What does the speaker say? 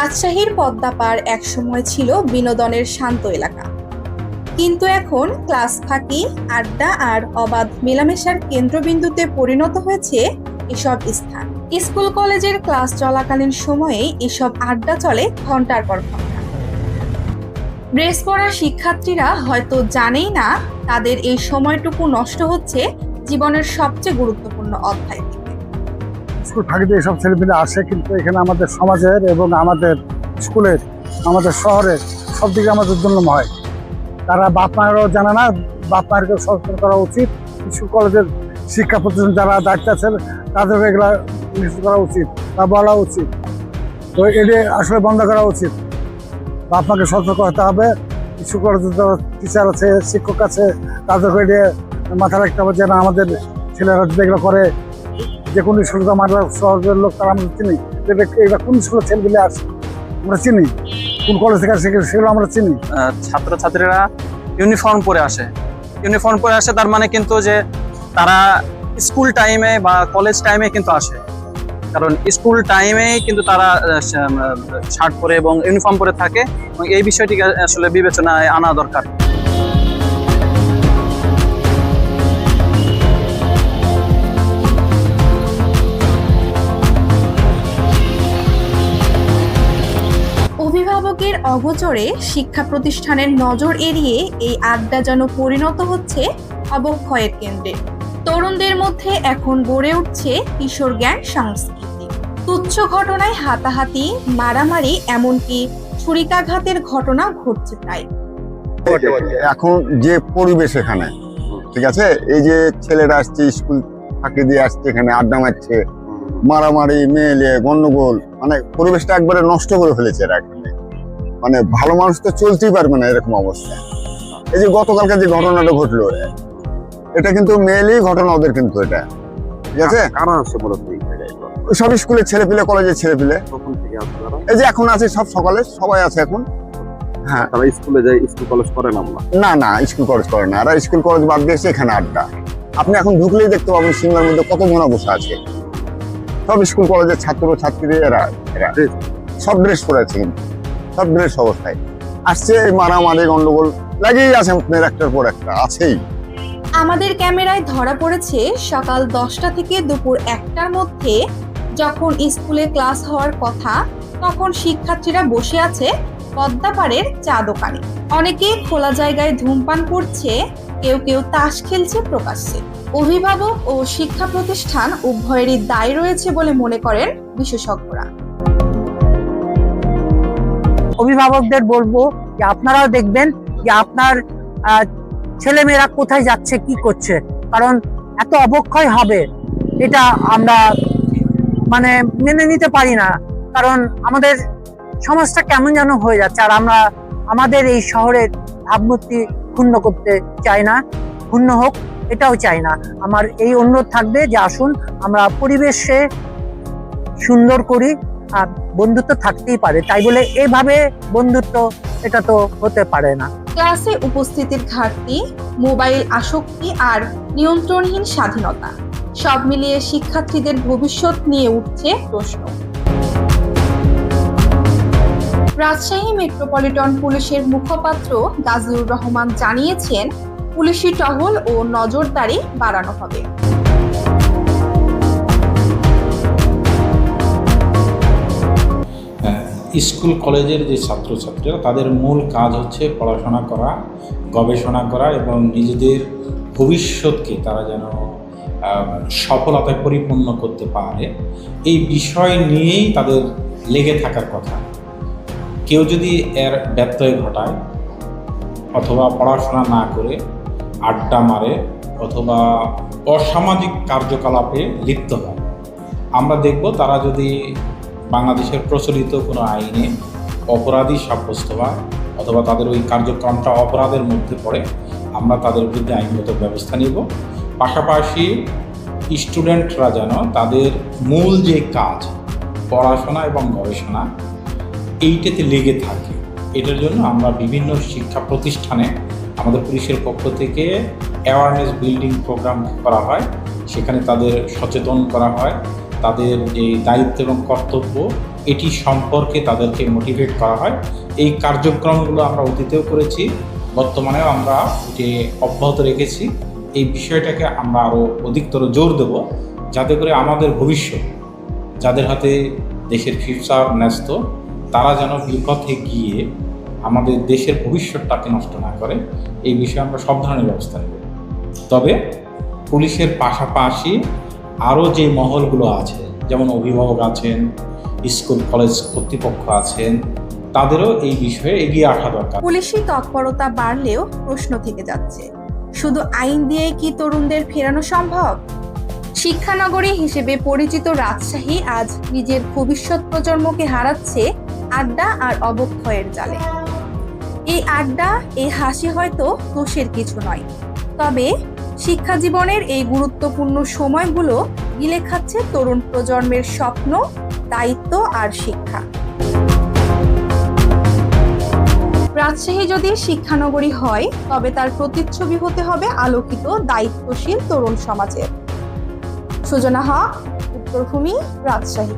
রাজশাহীর পদ্মাপাড় একসময় ছিল বিনোদনের শান্ত এলাকা। কিন্তু এখন ক্লাস ফাঁকি, আড্ডা আর অবাধ মেলামেশার কেন্দ্রবিন্দুতে পরিণত হয়েছে এসব স্থান। স্কুল কলেজের ক্লাস চলাকালীন সময়ে এসব আড্ডা চলে ঘণ্টার পর ঘণ্টা ড্রেস পরা শিক্ষার্থীরা হয়তো জানেই না তাদের এই সময়টুকু নষ্ট হচ্ছে জীবনের সবচেয়ে গুরুত্বপূর্ণ অধ্যায় স্কুল ফাঁকিতে এইসব ছেলেমেয়েরা আসে, কিন্তু এখানে আমাদের সমাজের এবং আমাদের স্কুলের, আমাদের শহরের সব দিকে আমাদের দুর্নাম হয়। তারা বাপ মায়েরও জানে না, বাপ মায়েরকে সচেতন করা উচিত। স্কুল, কলেজের শিক্ষা প্রতিষ্ঠান যারা দায়িত্ব আছেন তাদের এগুলা নিশ্চিত করা উচিত বা বলা উচিত। তো এটি আসলে বন্ধ করা উচিত। বাপ মাকে সতর্ক হতে হবে। স্কুল, কলেজের যারা টিচার আছে, শিক্ষক আছে, তাদেরকে এটি মাথায় রাখতে হবে যে না আমাদের ছেলেরা যদি এগুলো করে যে কোন স্কুলে আমার শহরের লোক, তারা আমরা চিনি। এরা কোন স্কুলের ছেলেগুলি আসে আমরা চিনি। কোন কলেজ থেকে আসে সেগুলো আমরা চিনি। ছাত্রছাত্রীরা ইউনিফর্ম পরে আসে। ইউনিফর্ম পরে আসে, তার মানে কিন্তু যে তারা স্কুল টাইমে বা কলেজ টাইমে কিন্তু আসে। কারণ স্কুল টাইমে কিন্তু তারা শার্ট পরে এবং ইউনিফর্ম পরে থাকে। এবং এই বিষয়টিকে আসলে বিবেচনায় আনা দরকার। অগোচরে শিক্ষা প্রতিষ্ঠানের নজর এড়িয়ে এই আড্ডা যেন পরিণত হচ্ছে অবক্ষয়ের কেন্দ্রে। তরুণদের মধ্যে এখন গড়ে উঠছে কিশোর জ্ঞান সংস্কৃতি। তুচ্ছ ঘটনায় হাতাহাতি, মারামারি, এমনকি ছুরিকাঘাতের ঘটনা ঘটছে তাই এখন যে পরিবেশ এখানে, ঠিক আছে? এই যে ছেলেরা আসছে, স্কুল ফাঁকি দিয়ে আসছে, এখানে আড্ডা মারছে, মারামারি, মেলে গন্ডগোল মানে পরিবেশটা একবারে নষ্ট করে ফেলেছে এরা মানে ভালো মানুষ তো চলতেই পারবে না এরকম অবস্থা। এই যে গতকালকে যে ঘটনাটা ঘটলো এটা কিন্তু মেয়েলি ঘটনা ওদের কিন্তু এটা। ঠিক আছে? কারা আসছে মূলত সব স্কুলের ছেলে পিলে কলেজের ছেলে পিলে এই যে এখন আছে সব সকালে সবাই আছে এখন। হ্যাঁ। তারা স্কুলে যায় স্কুল কলেজ করেন আমরা? না না স্কুল কলেজ করে না। এরা স্কুল কলেজ বাদ দিয়েছে এখানে আড্ডা। আপনি এখন ঢুকলেই দেখতে পাবেন সিঙ্গার মধ্যে কত জনা বসে আছে। সব স্কুল কলেজের ছাত্র ছাত্রী এরা। এরা সব ড্রেস পরে আছে কিন্তু। ড্রেস অবস্থায় আসছে এই মারামারি, গন্ডগোল, লাগেই আছে আপনার একটার পর একটা, আছেই। আমাদের ক্যামেরায় ধরা পড়েছে সকাল দশটা থেকে দুপুর একটার মধ্যে যখন স্কুলে ক্লাস হওয়ার কথা, তখন শিক্ষার্থীরা বসে আছে পদ্মাপাড়ের চা দোকানে। অনেকে খোলা জায়গায় ধূমপান করছে, কেউ কেউ তাস খেলছে প্রকাশ্যে। অভিভাবক ও শিক্ষা প্রতিষ্ঠান উভয়েরই দায় রয়েছে বলে মনে করেন বিশেষজ্ঞরা। অভিভাবকদের বলব যে আপনারাও দেখবেন যে আপনার ছেলেমেয়েরা কোথায় যাচ্ছে, কি করছে। কারণ এত অবক্ষয় হবে, এটা আমরা মানে মেনে নিতে পারি না। কারণ আমাদের সমাজটা কেমন যেন হয়ে যাচ্ছে, আর আমরা, আমাদের এই শহরের ভাবমূর্তি ক্ষুণ্ণ করতে চাই না, ক্ষুণ্ণ হোক, এটাও চাই না। আমার এই অনুরোধ থাকবে যে আসুন, আমরা পরিবেশে সুন্দর করি বন্ধুত্ব থাকতেই পারে, তাই বলে এভাবে বন্ধুত্ব এটা তো হতে পারে না। ক্লাসে উপস্থিতির ঘাটতি, মোবাইল আসক্তি আর নিয়ন্ত্রণহীন স্বাধীনতা, সব মিলিয়ে শিক্ষার্থীদের ভবিষ্যৎ নিয়ে উঠছে প্রশ্ন। রাজশাহী মেট্রোপলিটন পুলিশের মুখপাত্র গাজীউর রহমান জানিয়েছেন, পুলিশি টহল ও নজরদারি বাড়ানো হবে। স্কুল কলেজের যে ছাত্রছাত্রীরা তাদের মূল কাজ হচ্ছে পড়াশোনা করা, গবেষণা করা এবং নিজেদের ভবিষ্যৎকে তারা যেন সফলতায় পরিপূর্ণ করতে পারে। এই বিষয় নিয়েই তাদের লেগে থাকার কথা। কেউ যদি এর ব্যত্যয় ঘটায় অথবা পড়াশোনা না করে, আড্ডা মারে অথবা অসামাজিক কার্যকলাপে লিপ্ত হয়, আমরা দেখব তারা যদি বাংলাদেশের প্রচলিত কোনো আইনে অপরাধী সাব্যস্ত হয় অথবা তাদের ওই কার্যক্রমটা অপরাধের মধ্যে পড়ে, আমরা তাদের বিরুদ্ধে আইনগত ব্যবস্থা নিব। পাশাপাশি স্টুডেন্টরা যেন তাদের মূল যে কাজ, পড়াশোনা এবং গবেষণা, এইটাতে লেগে থাকে। এটার জন্য আমরা বিভিন্ন শিক্ষা প্রতিষ্ঠানে আমাদের পুলিশের পক্ষ থেকে অ্যাওয়ারনেস বিল্ডিং প্রোগ্রাম করা হয়। সেখানে তাদের সচেতন করা হয়। তাদের যে দায়িত্ব এবং কর্তব্য, এটি সম্পর্কে তাদেরকে মোটিভেট করা হয়। এই কার্যক্রমগুলো আমরা অতীতেও করেছি, বর্তমানেও আমরা এটি অব্যাহত রেখেছি। এই বিষয়টাকে আমরা আরও অধিকতর জোর দেব, যাতে করে আমাদের ভবিষ্যৎ, যাদের হাতে দেশের ফিউচার ন্যস্ত, তারা যেন বিপথে গিয়ে আমাদের দেশের ভবিষ্যৎটাকে নষ্ট না করে। এই বিষয়ে আমরা সব ধরনের ব্যবস্থা নেব। তবে পুলিশের পাশাপাশি আরও যে মহলগুলো আছে, যেমন অভিভাবক আছেন, স্কুল, কলেজ কর্তৃপক্ষ আছেন, তাদেরও এই বিষয়ে এগিয়ে আসা দরকার। পুলিশি তৎপরতা বাড়লেও প্রশ্ন থেকে যাচ্ছে, শুধু আইন দিয়ে কি তরুণদের ফেরানো সম্ভব? শিক্ষানগরী হিসেবে পরিচিত রাজশাহী আজ নিজের ভবিষ্যৎ প্রজন্মকে হারাচ্ছে আড্ডা আর অবক্ষয়ের জালে। এই আড্ডা, এই হাসি হয়তো দোষের কিছু নয়, তবে শিক্ষা জীবনের এই গুরুত্বপূর্ণ সময়গুলো গিলে খাচ্ছে তরুণ প্রজন্মের স্বপ্ন, দায়িত্ব আর শিক্ষা। রাজশাহী যদি শিক্ষানগরী হয়, তবে তার প্রতিচ্ছবি হতে হবে আলোকিত, দায়িত্বশীল তরুণ সমাজের। সুজনা হক, উত্তরভূমি, রাজশাহী।